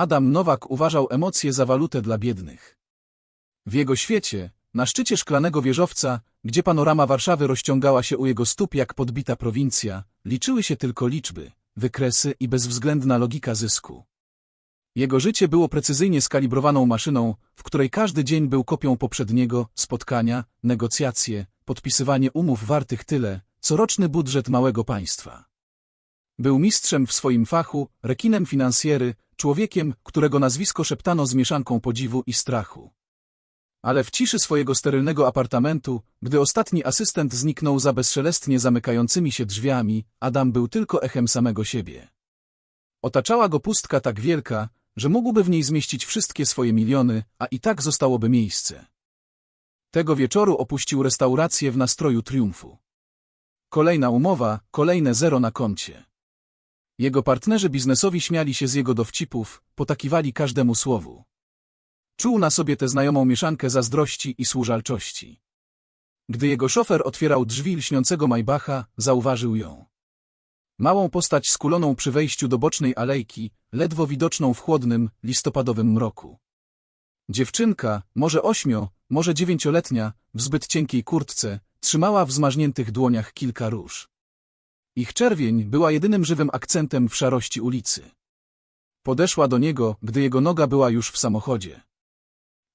Adam Nowak uważał emocje za walutę dla biednych. W jego świecie, na szczycie szklanego wieżowca, gdzie panorama Warszawy rozciągała się u jego stóp jak podbita prowincja, liczyły się tylko liczby, wykresy i bezwzględna logika zysku. Jego życie było precyzyjnie skalibrowaną maszyną, w której każdy dzień był kopią poprzedniego, spotkania, negocjacje, podpisywanie umów wartych tyle, co roczny budżet małego państwa. Był mistrzem w swoim fachu, rekinem finansjery, człowiekiem, którego nazwisko szeptano z mieszanką podziwu i strachu. Ale w ciszy swojego sterylnego apartamentu, gdy ostatni asystent zniknął za bezszelestnie zamykającymi się drzwiami, Adam był tylko echem samego siebie. Otaczała go pustka tak wielka, że mógłby w niej zmieścić wszystkie swoje miliony, a i tak zostałoby miejsce. Tego wieczoru opuścił restaurację w nastroju triumfu. Kolejna umowa, kolejne zero na koncie. Jego partnerzy biznesowi śmiali się z jego dowcipów, potakiwali każdemu słowu. Czuł na sobie tę znajomą mieszankę zazdrości i służalczości. Gdy jego szofer otwierał drzwi lśniącego Maybacha, zauważył ją. Małą postać skuloną przy wejściu do bocznej alejki, ledwo widoczną w chłodnym, listopadowym mroku. Dziewczynka, może ośmio, może dziewięcioletnia, w zbyt cienkiej kurtce, trzymała w zmarzniętych dłoniach kilka róż. Ich czerwień była jedynym żywym akcentem w szarości ulicy. Podeszła do niego, gdy jego noga była już w samochodzie.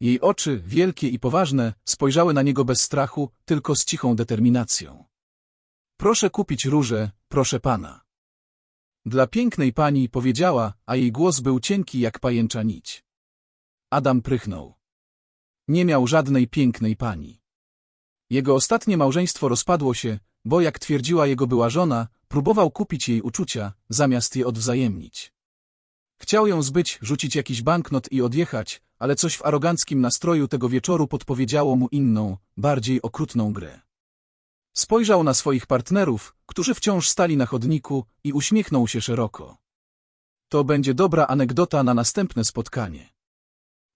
Jej oczy, wielkie i poważne, spojrzały na niego bez strachu, tylko z cichą determinacją. Proszę kupić róże, proszę pana. Dla pięknej pani powiedziała, a jej głos był cienki jak pajęcza nić. Adam prychnął. Nie miał żadnej pięknej pani. Jego ostatnie małżeństwo rozpadło się, bo jak twierdziła jego była żona, próbował kupić jej uczucia, zamiast je odwzajemnić. Chciał ją zbyć, rzucić jakiś banknot i odjechać, ale coś w aroganckim nastroju tego wieczoru podpowiedziało mu inną, bardziej okrutną grę. Spojrzał na swoich partnerów, którzy wciąż stali na chodniku i uśmiechnął się szeroko. To będzie dobra anegdota na następne spotkanie.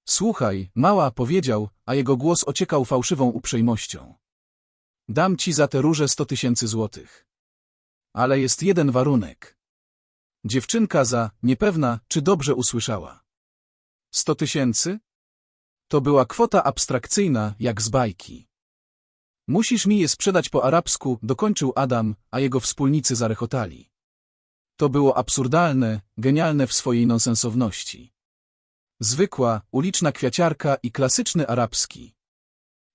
Słuchaj, mała, powiedział, a jego głos ociekał fałszywą uprzejmością. Dam ci za te róże sto tysięcy złotych. Ale jest jeden warunek. Dziewczynka za, niepewna, czy dobrze usłyszała. Sto tysięcy? To była kwota abstrakcyjna, jak z bajki. Musisz mi je sprzedać po arabsku, dokończył Adam, a jego wspólnicy zarechotali. To było absurdalne, genialne w swojej nonsensowności. Zwykła, uliczna kwiaciarka i klasyczny arabski.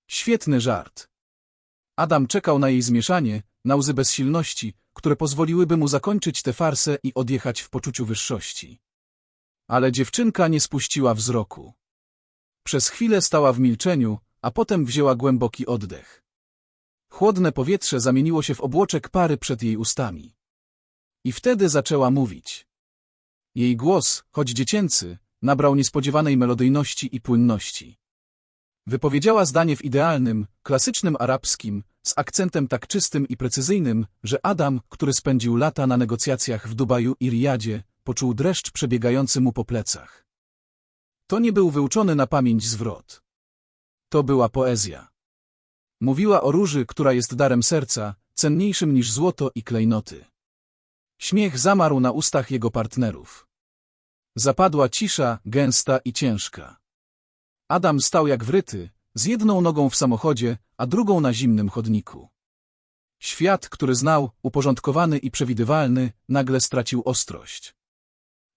Świetny żart. Adam czekał na jej zmieszanie, na łzy bezsilności, które pozwoliłyby mu zakończyć tę farsę i odjechać w poczuciu wyższości. Ale dziewczynka nie spuściła wzroku. Przez chwilę stała w milczeniu, a potem wzięła głęboki oddech. Chłodne powietrze zamieniło się w obłoczek pary przed jej ustami. I wtedy zaczęła mówić. Jej głos, choć dziecięcy, nabrał niespodziewanej melodyjności i płynności. Wypowiedziała zdanie w idealnym, klasycznym arabskim, z akcentem tak czystym i precyzyjnym, że Adam, który spędził lata na negocjacjach w Dubaju i Riyadzie, poczuł dreszcz przebiegający mu po plecach. To nie był wyuczony na pamięć zwrot. To była poezja. Mówiła o róży, która jest darem serca, cenniejszym niż złoto i klejnoty. Śmiech zamarł na ustach jego partnerów. Zapadła cisza, gęsta i ciężka. Adam stał jak wryty, z jedną nogą w samochodzie, a drugą na zimnym chodniku. Świat, który znał, uporządkowany i przewidywalny, nagle stracił ostrość.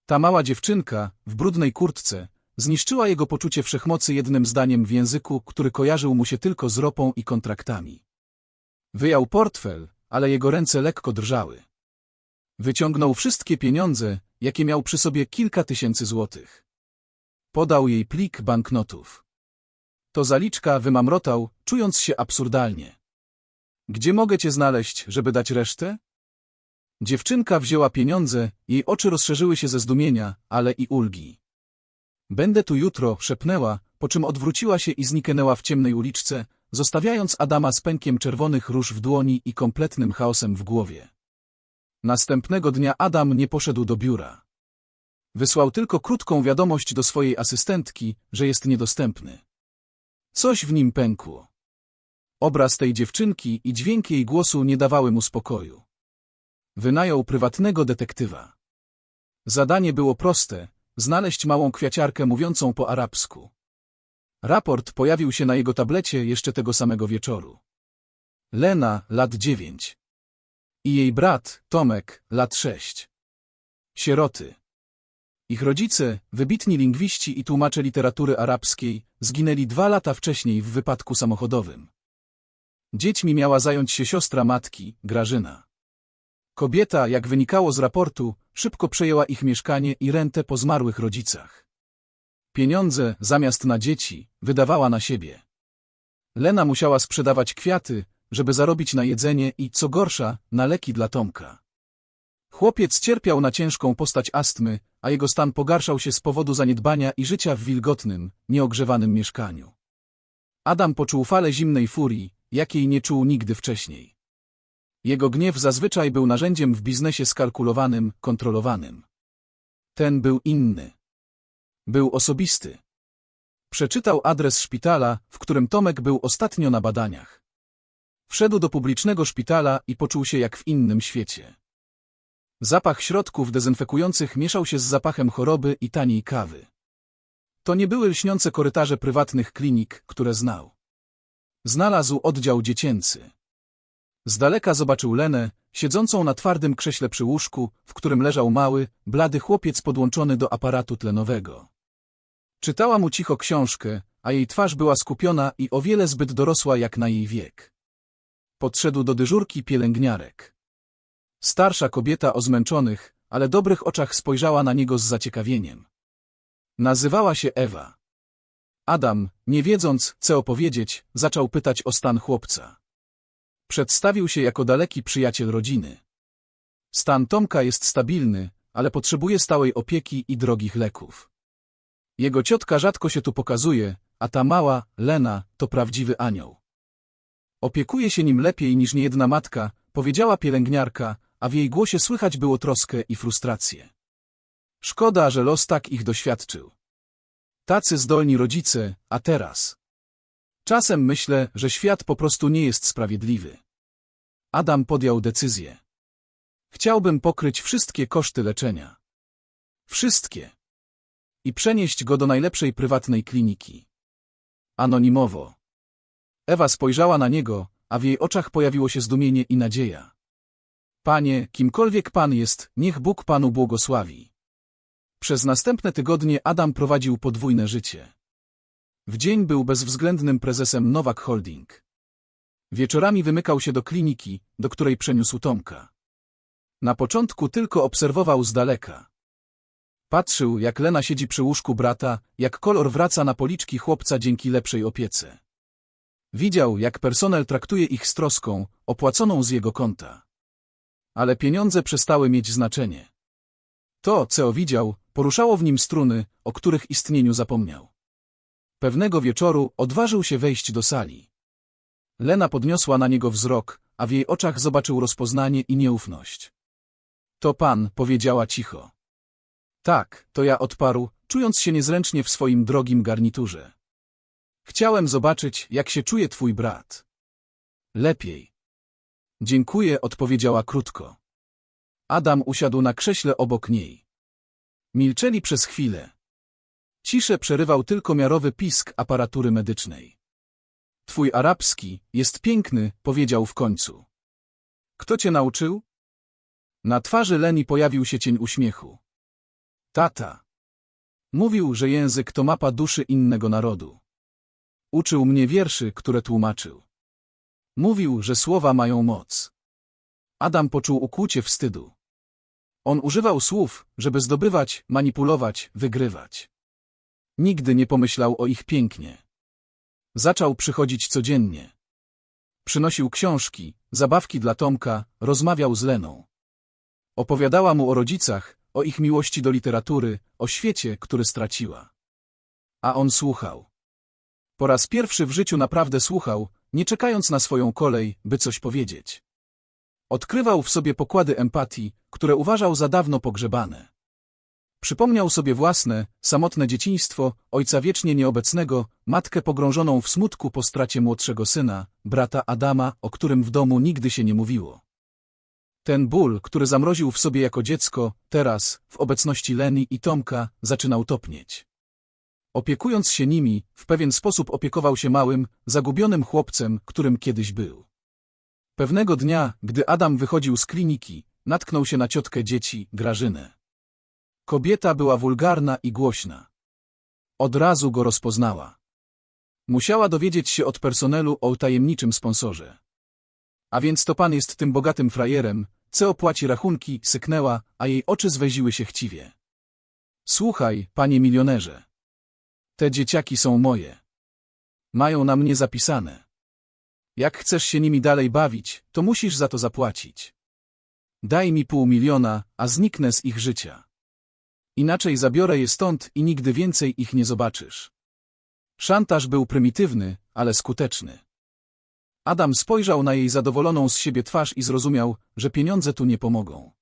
Ta mała dziewczynka, w brudnej kurtce, zniszczyła jego poczucie wszechmocy jednym zdaniem w języku, który kojarzył mu się tylko z ropą i kontraktami. Wyjął portfel, ale jego ręce lekko drżały. Wyciągnął wszystkie pieniądze, jakie miał przy sobie kilka tysięcy złotych. Podał jej plik banknotów. To zaliczka wymamrotał, czując się absurdalnie. Gdzie mogę cię znaleźć, żeby dać resztę? Dziewczynka wzięła pieniądze, jej oczy rozszerzyły się ze zdumienia, ale i ulgi. Będę tu jutro, szepnęła, po czym odwróciła się i zniknęła w ciemnej uliczce, zostawiając Adama z pękiem czerwonych róż w dłoni i kompletnym chaosem w głowie. Następnego dnia Adam nie poszedł do biura. Wysłał tylko krótką wiadomość do swojej asystentki, że jest niedostępny. Coś w nim pękło. Obraz tej dziewczynki i dźwięk jej głosu nie dawały mu spokoju. Wynajął prywatnego detektywa. Zadanie było proste, znaleźć małą kwiaciarkę mówiącą po arabsku. Raport pojawił się na jego tablecie jeszcze tego samego wieczoru. Lena, lat dziewięć. I jej brat, Tomek, lat sześć. Sieroty. Ich rodzice, wybitni lingwiści i tłumacze literatury arabskiej, zginęli dwa lata wcześniej w wypadku samochodowym. Dziećmi miała zająć się siostra matki, Grażyna. Kobieta, jak wynikało z raportu, szybko przejęła ich mieszkanie i rentę po zmarłych rodzicach. Pieniądze, zamiast na dzieci, wydawała na siebie. Lena musiała sprzedawać kwiaty, żeby zarobić na jedzenie i, co gorsza, na leki dla Tomka. Chłopiec cierpiał na ciężką postać astmy, a jego stan pogarszał się z powodu zaniedbania i życia w wilgotnym, nieogrzewanym mieszkaniu. Adam poczuł falę zimnej furii, jakiej nie czuł nigdy wcześniej. Jego gniew zazwyczaj był narzędziem w biznesie skalkulowanym, kontrolowanym. Ten był inny. Był osobisty. Przeczytał adres szpitala, w którym Tomek był ostatnio na badaniach. Wszedł do publicznego szpitala i poczuł się jak w innym świecie. Zapach środków dezynfekujących mieszał się z zapachem choroby i taniej kawy. To nie były lśniące korytarze prywatnych klinik, które znał. Znalazł oddział dziecięcy. Z daleka zobaczył Lenę, siedzącą na twardym krześle przy łóżku, w którym leżał mały, blady chłopiec podłączony do aparatu tlenowego. Czytała mu cicho książkę, a jej twarz była skupiona i o wiele zbyt dorosła jak na jej wiek. Podszedł do dyżurki pielęgniarek. Starsza kobieta o zmęczonych, ale dobrych oczach spojrzała na niego z zaciekawieniem. Nazywała się Ewa. Adam, nie wiedząc, co opowiedzieć, zaczął pytać o stan chłopca. Przedstawił się jako daleki przyjaciel rodziny. Stan Tomka jest stabilny, ale potrzebuje stałej opieki i drogich leków. Jego ciotka rzadko się tu pokazuje, a ta mała, Lena, to prawdziwy anioł. Opiekuje się nim lepiej niż niejedna matka, powiedziała pielęgniarka, a w jej głosie słychać było troskę i frustrację. Szkoda, że los tak ich doświadczył. Tacy zdolni rodzice, a teraz. Czasem myślę, że świat po prostu nie jest sprawiedliwy. Adam podjął decyzję. Chciałbym pokryć wszystkie koszty leczenia. Wszystkie. I przenieść go do najlepszej prywatnej kliniki. Anonimowo. Ewa spojrzała na niego, a w jej oczach pojawiło się zdumienie i nadzieja. Panie, kimkolwiek Pan jest, niech Bóg Panu błogosławi. Przez następne tygodnie Adam prowadził podwójne życie. W dzień był bezwzględnym prezesem Nowak Holding. Wieczorami wymykał się do kliniki, do której przeniósł Tomka. Na początku tylko obserwował z daleka. Patrzył, jak Lena siedzi przy łóżku brata, jak kolor wraca na policzki chłopca dzięki lepszej opiece. Widział, jak personel traktuje ich z troską, opłaconą z jego konta. Ale pieniądze przestały mieć znaczenie. To, co widział, poruszało w nim struny, o których istnieniu zapomniał. Pewnego wieczoru odważył się wejść do sali. Lena podniosła na niego wzrok, a w jej oczach zobaczył rozpoznanie i nieufność. To pan, powiedziała cicho. Tak, to ja odparł, czując się niezręcznie w swoim drogim garniturze. Chciałem zobaczyć, jak się czuje twój brat. Lepiej. Dziękuję, odpowiedziała krótko. Adam usiadł na krześle obok niej. Milczeli przez chwilę. Ciszę przerywał tylko miarowy pisk aparatury medycznej. Twój arabski jest piękny, powiedział w końcu. Kto cię nauczył? Na twarzy Leni pojawił się cień uśmiechu. Tata. Mówił, że język to mapa duszy innego narodu. Uczył mnie wierszy, które tłumaczył. Mówił, że słowa mają moc. Adam poczuł ukłucie wstydu. On używał słów, żeby zdobywać, manipulować, wygrywać. Nigdy nie pomyślał o ich pięknie. Zaczął przychodzić codziennie. Przynosił książki, zabawki dla Tomka, rozmawiał z Leną. Opowiadała mu o rodzicach, o ich miłości do literatury, o świecie, który straciła. A on słuchał. Po raz pierwszy w życiu naprawdę słuchał, nie czekając na swoją kolej, by coś powiedzieć. Odkrywał w sobie pokłady empatii, które uważał za dawno pogrzebane. Przypomniał sobie własne, samotne dzieciństwo, ojca wiecznie nieobecnego, matkę pogrążoną w smutku po stracie młodszego syna, brata Adama, o którym w domu nigdy się nie mówiło. Ten ból, który zamroził w sobie jako dziecko, teraz, w obecności Leni i Tomka, zaczynał topnieć. Opiekując się nimi, w pewien sposób opiekował się małym, zagubionym chłopcem, którym kiedyś był. Pewnego dnia, gdy Adam wychodził z kliniki, natknął się na ciotkę dzieci, Grażynę. Kobieta była wulgarna i głośna. Od razu go rozpoznała. Musiała dowiedzieć się od personelu o tajemniczym sponsorze. A więc to pan jest tym bogatym frajerem, co opłaci rachunki, syknęła, a jej oczy zweziły się chciwie. Słuchaj, panie milionerze. Te dzieciaki są moje. Mają na mnie zapisane. Jak chcesz się nimi dalej bawić, to musisz za to zapłacić. Daj mi pół miliona, a zniknę z ich życia. Inaczej zabiorę je stąd i nigdy więcej ich nie zobaczysz. Szantaż był prymitywny, ale skuteczny. Adam spojrzał na jej zadowoloną z siebie twarz i zrozumiał, że pieniądze tu nie pomogą.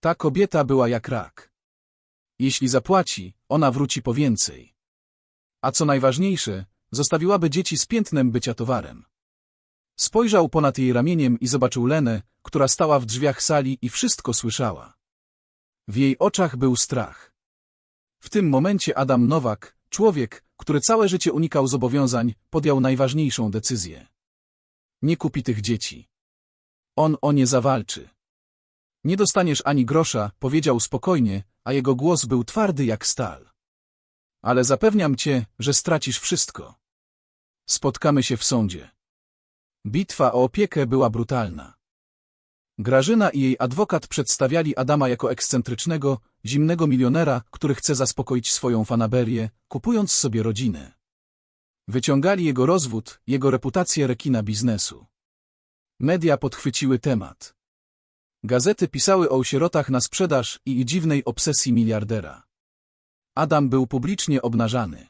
Ta kobieta była jak rak. Jeśli zapłaci, ona wróci po więcej. A co najważniejsze, zostawiłaby dzieci z piętnem bycia towarem. Spojrzał ponad jej ramieniem i zobaczył Lenę, która stała w drzwiach sali i wszystko słyszała. W jej oczach był strach. W tym momencie Adam Nowak, człowiek, który całe życie unikał zobowiązań, podjął najważniejszą decyzję. Nie kupi tych dzieci. On o nie zawalczy. Nie dostaniesz ani grosza, powiedział spokojnie, a jego głos był twardy jak stal. Ale zapewniam cię, że stracisz wszystko. Spotkamy się w sądzie. Bitwa o opiekę była brutalna. Grażyna i jej adwokat przedstawiali Adama jako ekscentrycznego, zimnego milionera, który chce zaspokoić swoją fanaberię, kupując sobie rodzinę. Wyciągali jego rozwód, jego reputację rekina biznesu. Media podchwyciły temat. Gazety pisały o sierotach na sprzedaż i dziwnej obsesji miliardera. Adam był publicznie obnażany.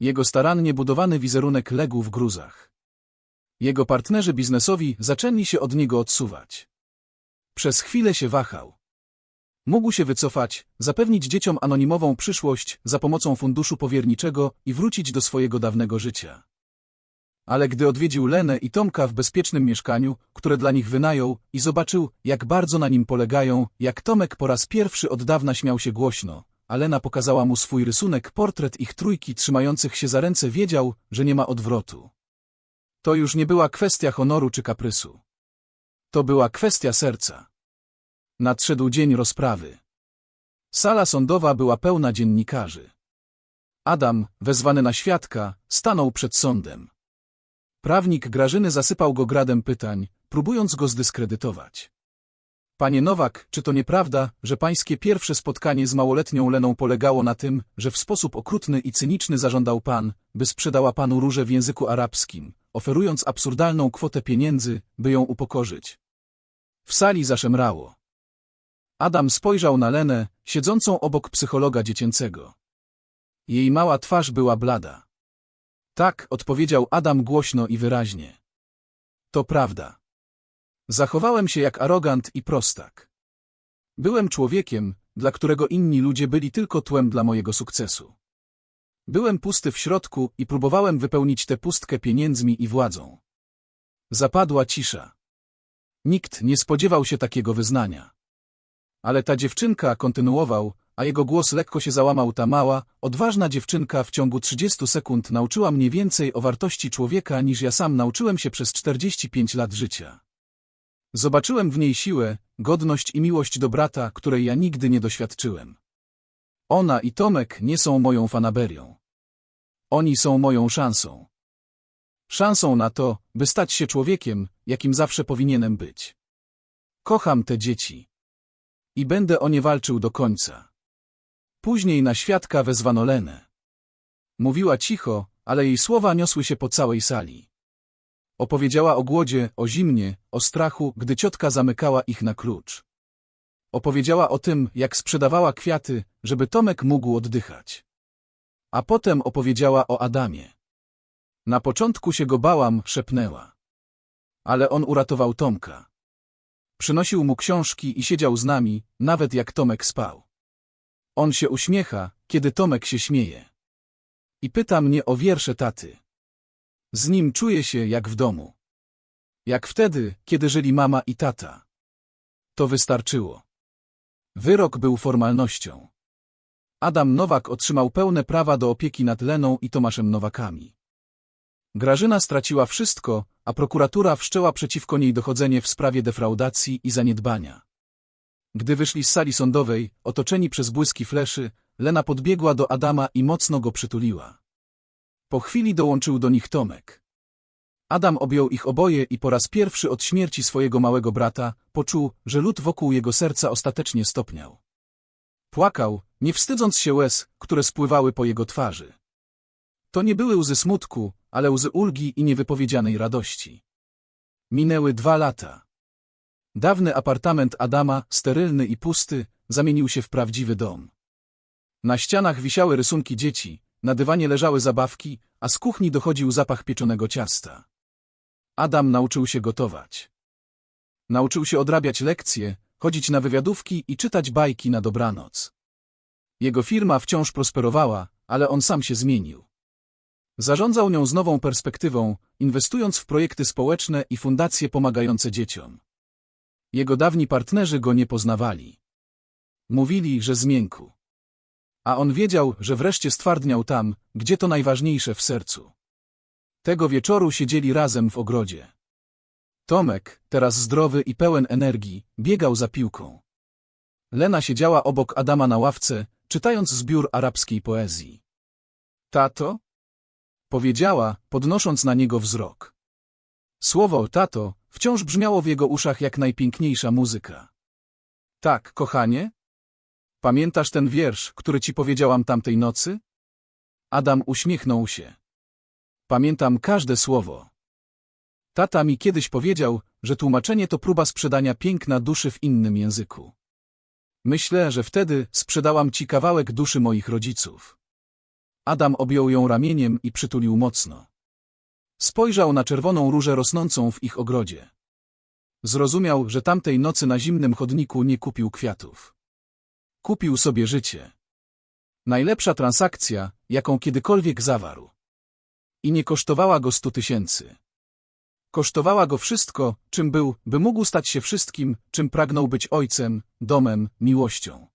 Jego starannie budowany wizerunek legł w gruzach. Jego partnerzy biznesowi zaczęli się od niego odsuwać. Przez chwilę się wahał. Mógł się wycofać, zapewnić dzieciom anonimową przyszłość za pomocą funduszu powierniczego i wrócić do swojego dawnego życia. Ale gdy odwiedził Lenę i Tomka w bezpiecznym mieszkaniu, które dla nich wynajął, i zobaczył, jak bardzo na nim polegają, jak Tomek po raz pierwszy od dawna śmiał się głośno, a Lena pokazała mu swój rysunek, portret ich trójki trzymających się za ręce, wiedział, że nie ma odwrotu. To już nie była kwestia honoru czy kaprysu. To była kwestia serca. Nadszedł dzień rozprawy. Sala sądowa była pełna dziennikarzy. Adam, wezwany na świadka, stanął przed sądem. Prawnik Grażyny zasypał go gradem pytań, próbując go zdyskredytować. Panie Nowak, czy to nieprawda, że pańskie pierwsze spotkanie z małoletnią Leną polegało na tym, że w sposób okrutny i cyniczny zażądał pan, by sprzedała panu róże w języku arabskim, oferując absurdalną kwotę pieniędzy, by ją upokorzyć? W sali zaszemrało. Adam spojrzał na Lenę, siedzącą obok psychologa dziecięcego. Jej mała twarz była blada. Tak, odpowiedział Adam głośno i wyraźnie. To prawda. Zachowałem się jak arogant i prostak. Byłem człowiekiem, dla którego inni ludzie byli tylko tłem dla mojego sukcesu. Byłem pusty w środku i próbowałem wypełnić tę pustkę pieniędzmi i władzą. Zapadła cisza. Nikt nie spodziewał się takiego wyznania. Ale ta dziewczynka kontynuował, a jego głos lekko się załamał ta mała, odważna dziewczynka w ciągu 30 sekund nauczyła mnie więcej o wartości człowieka niż ja sam nauczyłem się przez 45 lat życia. Zobaczyłem w niej siłę, godność i miłość do brata, której ja nigdy nie doświadczyłem. Ona i Tomek nie są moją fanaberią. Oni są moją szansą. Szansą na to, by stać się człowiekiem, jakim zawsze powinienem być. Kocham te dzieci. I będę o nie walczył do końca. Później na świadka wezwano Lenę. Mówiła cicho, ale jej słowa niosły się po całej sali. Opowiedziała o głodzie, o zimnie, o strachu, gdy ciotka zamykała ich na klucz. Opowiedziała o tym, jak sprzedawała kwiaty, żeby Tomek mógł oddychać. A potem opowiedziała o Adamie. Na początku się go bałam, szepnęła. Ale on uratował Tomka. Przynosił mu książki i siedział z nami, nawet jak Tomek spał. On się uśmiecha, kiedy Tomek się śmieje. I pyta mnie o wiersze taty. Z nim czuję się jak w domu. Jak wtedy, kiedy żyli mama i tata. To wystarczyło. Wyrok był formalnością. Adam Nowak otrzymał pełne prawa do opieki nad Leną i Tomaszem Nowakami. Grażyna straciła wszystko, a prokuratura wszczęła przeciwko niej dochodzenie w sprawie defraudacji i zaniedbania. Gdy wyszli z sali sądowej, otoczeni przez błyski fleszy, Lena podbiegła do Adama i mocno go przytuliła. Po chwili dołączył do nich Tomek. Adam objął ich oboje i po raz pierwszy od śmierci swojego małego brata poczuł, że lód wokół jego serca ostatecznie stopniał. Płakał, nie wstydząc się łez, które spływały po jego twarzy. To nie były łzy smutku, ale łzy ulgi i niewypowiedzianej radości. Minęły dwa lata. Dawny apartament Adama, sterylny i pusty, zamienił się w prawdziwy dom. Na ścianach wisiały rysunki dzieci, na dywanie leżały zabawki, a z kuchni dochodził zapach pieczonego ciasta. Adam nauczył się gotować. Nauczył się odrabiać lekcje, chodzić na wywiadówki i czytać bajki na dobranoc. Jego firma wciąż prosperowała, ale on sam się zmienił. Zarządzał nią z nową perspektywą, inwestując w projekty społeczne i fundacje pomagające dzieciom. Jego dawni partnerzy go nie poznawali. Mówili, że zmiękł. A on wiedział, że wreszcie stwardniał tam, gdzie to najważniejsze w sercu. Tego wieczoru siedzieli razem w ogrodzie. Tomek, teraz zdrowy i pełen energii, biegał za piłką. Lena siedziała obok Adama na ławce, czytając zbiór arabskiej poezji. Tato? Powiedziała, podnosząc na niego wzrok. Słowo tato wciąż brzmiało w jego uszach jak najpiękniejsza muzyka. Tak, kochanie? Pamiętasz ten wiersz, który ci powiedziałam tamtej nocy? Adam uśmiechnął się. Pamiętam każde słowo. Tata mi kiedyś powiedział, że tłumaczenie to próba sprzedania piękna duszy w innym języku. Myślę, że wtedy sprzedałam ci kawałek duszy moich rodziców. Adam objął ją ramieniem i przytulił mocno. Spojrzał na czerwoną różę rosnącą w ich ogrodzie. Zrozumiał, że tamtej nocy na zimnym chodniku nie kupił kwiatów. Kupił sobie życie. Najlepsza transakcja, jaką kiedykolwiek zawarł. I nie kosztowała go stu tysięcy. Kosztowała go wszystko, czym był, by mógł stać się wszystkim, czym pragnął być ojcem, domem, miłością.